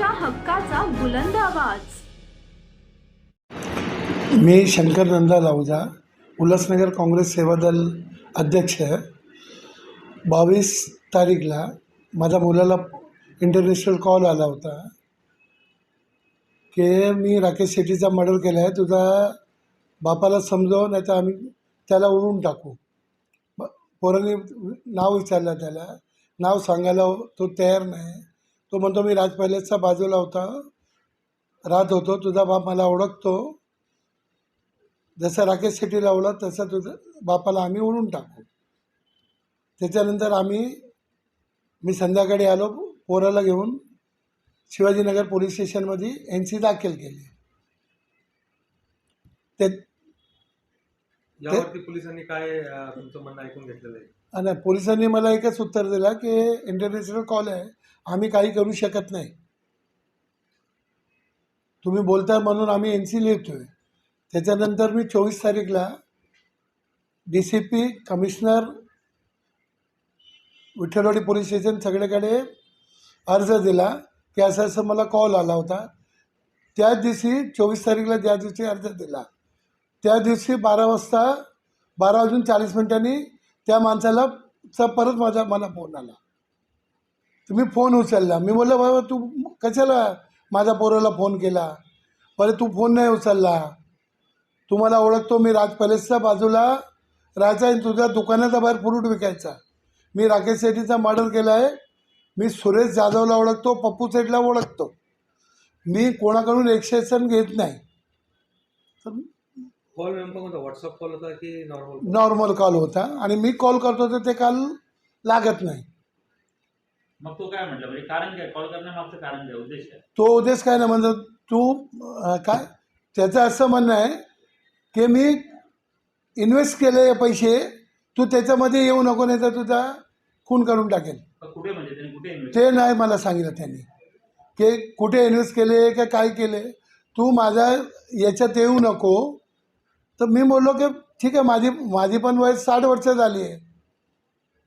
जनतेच्या हक्काचा बुलंद आवाज. मी शंकर नंदा लावजा उल्हासनगर काँग्रेस सेवा दल अध्यक्ष. बावीस तारीखला माझ्या मुलाला इंटरनॅशनल कॉल आला होता. की मी राकेश शेट्टीचा मर्डर केला आहे तुझा बापाला समजव नाही तर आम्ही त्याला उडून टाकू. पोरांनी नाव विचारलं त्याला. नाव सांगायला तो तयार नाही. तो म्हणतो मी राज पॅलेसचा बाजूला होता. राहत होतो तुझा बाप मला ओळखतो. जसं राकेश सिटी लावलं तसं तुझं बापाला आम्ही उडून टाकू. त्याच्यानंतर आम्ही मी संध्याकाळी आलो पोराला घेऊन शिवाजीनगर पोलीस स्टेशनमध्ये एन सी दाखल केली. ते यावरती पोलिसांनी काय तुमचं म्हणणं ऐकून घेतलेलं आहे? आणि पोलिसांनी मला एकच उत्तर दिलं की इंटरनॅशनल कॉल आहे. आम्ही काही करू शकत नाही. तुम्ही बोलताय म्हणून आम्ही एन सी लिहितोय. त्याच्यानंतर मी चोवीस तारीखला D C P commissioner Vitthalwadi police station सगळीकडे अर्ज दिला की असं असं मला कॉल आला होता. त्याच दिवशी चोवीस तारीखला ज्या दिवशी अर्ज दिला. त्या दिवशी बारा वाजता बारा वाजून चाळीस मिनिटांनी त्या माणसाला चा परत माझा मला फोन आला. तुम्ही फोन उचलला. मी बोललो बाबा तू कशाला माझ्या पोराला फोन केला? बरं तू फोन नाही उचलला. तू मला ओळखतो मी राज पॅलेसच्या बाजूला राहायचा आणि तुझ्या दुकानाचा बाहेर फ्रूट विकायचा. मी राकेश शेट्टीचा मर्डर केला आहे. मी सुरेश जाधवला ओळखतो पप्पू सेठला ओळखतो. मी कोणाकडून एक्सेशन घेत नाही. तर कॉल नेमका कोणता व्हॉट्सअप कॉल होता की नॉर्मल नॉर्मल कॉल होता आणि मी कॉल करतो तर ते काल लागत नाही. मग तो काय म्हटलं? म्हणजे कारण काय? कॉल करण्यामागचं कारण काय? उद्देश काय? तो उद्देश काय ना म्हणजे तू अं, काय? त्याचं असं म्हणणं आहे की मी इन्व्हेस्ट केले पैसे तू त्याच्यामध्ये येऊ नको नाही तर तुझा खून करून टाकेल. कुठे म्हणजे? त्यांनी कुठे इन्व्हेस्ट ते नाही मला सांगितलं त्यांनी. की कुठे इन्व्हेस्ट केले का काय केले? तू माझ्या याच्यात येऊ नको तर मी बोललो की ठीक आहे माझी माझी पण वय साठ वर्ष झाली आहे.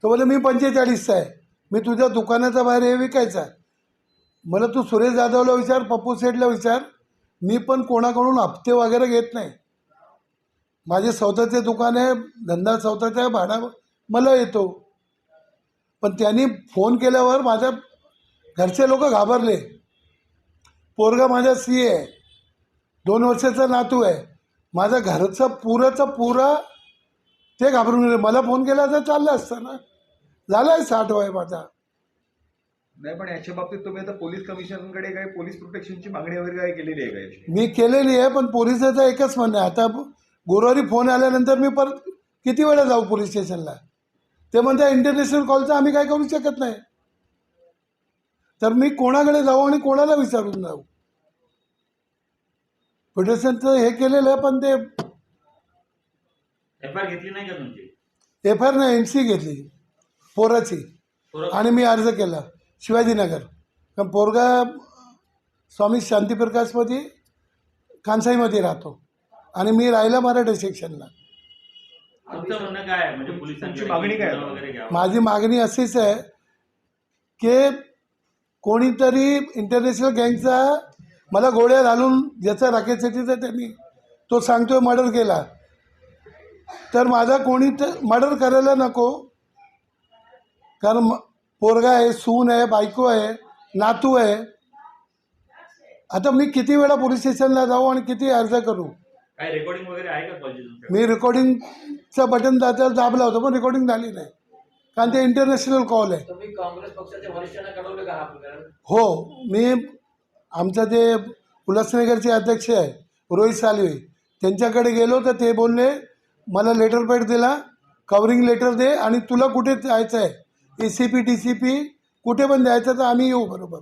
तो बोले मी पंचेचाळीसचा आहे. मी तुझ्या दुकानाचा बाहेर हे विकायचा मला तू सुरेश जाधवला विचार पप्पू सेठला विचार. मी पण कोणाकडून हप्ते वगैरे घेत नाही. माझे स्वतःचे दुकान आहे धंदा स्वतःच्या भाडा मला येतो. पण त्यांनी फोन केल्यावर माझ्या घरचे लोक घाबरले. पोरगा माझा सी आहे. दोन वर्षाचा नातू आहे. माझ्या घरचं पुराचं पुरा ते घाबरून गेले. मला फोन केला तर चाललं असतं ना. झालं आहे साठ वय माझा. नाही पण याच्या बाबतीत तुम्ही आता पोलीस कमिशनरकडे काय पोलीस प्रोटेक्शनची मागणी वगैरे काय केलेली आहे का याची? मी केलेली आहे पण पोलिसाचं एकच म्हणणं आहे. आता गुरुवारी फोन आल्यानंतर मी परत किती वेळा जाऊ पोलीस स्टेशनला? ते म्हणतात इंटरनॅशनल कॉलचं आम्ही काय करू शकत नाही. तर मी कोणाकडे जाऊ आणि कोणाला विचारून जाऊ? प्रोटेक्शनचं हे केलेलं आहे पण ते एफ आय घेतली नाही का तुमची? एफ आर नाही एन सी घेतली. पोराची. पोरं- आणि मी अर्ज केला शिवाजीनगर. कारण पोरगा स्वामी शांतीप्रकाशमध्ये कांसाईमध्ये राहतो. आणि मी राहिला मराठा सेक्शनला तुमचं म्हणणं काय आहे? म्हणजे पोलिसांची तुमची मागणी काय आहे? वगैरे घ्यावं. माझी मागणी अशीच आहे की कोणीतरी इंटरनॅशनल गँगचा मला गोळ्या घालून ज्याचा राकेश शेट्टीचा त्यांनी तो सांगतोय मर्डर केला. तर माझा कोणी तर मर्डर करायला नको. कारण म- पोरगा आहे सून आहे बायको आहे नातू आहे. आता मी किती वेळा पोलीस स्टेशनला जाऊ आणि किती अर्ज करू? काय रेकॉर्डिंग वगैरे आहे का मी रेकॉर्डिंगचं बटन दादा दाबलं होतं पण रेकॉर्डिंग झाली नाही. कारण ते इंटरनॅशनल कॉल आहे. तुम्ही काँग्रेस पक्षाच्या वरिष्ठांना कळवलं का प्रकार हो मी आमचं जे उल्हासनगरचे अध्यक्ष आहे रोहित सालवे त्यांच्याकडे गेलो तर ते बोलले मला लेटर पॅड दिला कवरिंग लेटर दे आणि तुला कुठे जायचं आहे A C P T C P कुठे पण द्यायचं तर आम्ही येऊ बरोबर.